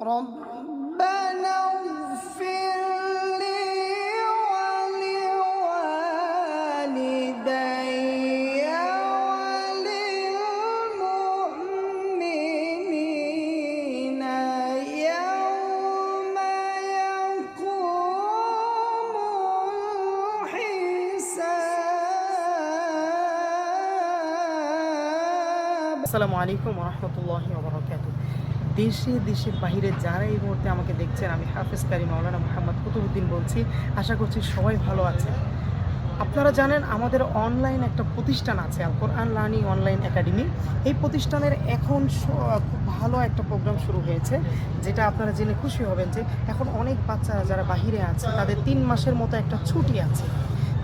ربنا اغفر لي ولوالدي وللمؤمنين يوم يقوم السلام عليكم ورحمة الله وبركاته. দেশে, দেশের বাইরে যারা এই মুহূর্তে আমাকে দেখছেন, আমি হাফিজ কারি মাওলানা মোহাম্মদ কুতুবুদ্দিন বলছি। আশা করছি সবাই ভালো আছেন। আপনারা জানেন, আমাদের অনলাইন একটা প্রতিষ্ঠান আছে, Al Quran learning online academy. এই প্রতিষ্ঠানের এখন খুব ভালো একটা প্রোগ্রাম শুরু হয়েছে, যেটা আপনারা জেনে খুশি হবেন যে এখন অনেক বাচ্চা যারা বাহিরে আছে, তাদের তিন মাসের মতো একটা ছুটি আছে।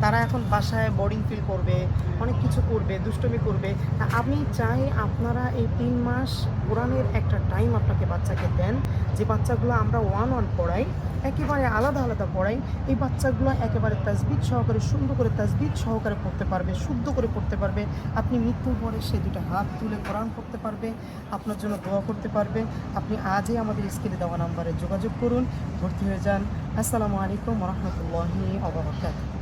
তারা এখন বাসায় বোর্ডিং ফিল করবে, অনেক কিছু করবে, দুষ্টমি করবে। আমি চাই আপনারা এই তিন মাস কোরআনের একটা টাইম আপনাকে বাচ্চাকে দেন, যে বাচ্চাগুলো আমরা ওয়ান ওয়ান পড়াই, একেবারে আলাদা আলাদা পড়াই, এই বাচ্চাগুলো একেবারে তাজবিদ সহকারে, সুন্দর করে তাজবিদ সহকারে পড়তে পারবে, শুদ্ধ করে পড়তে পারবে। আপনি মৃত্যুর পরে সে দুটো হাত তুলে কোরআন পড়তে পারবে, আপনার জন্য দোয়া করতে পারবে। আপনি আজই আমাদের স্ক্রিনে দেওয়া নাম্বারে যোগাযোগ করুন, ভর্তি হয়ে যান। আসসালামু আলাইকুম রহমতুল্লাহি আবরকাত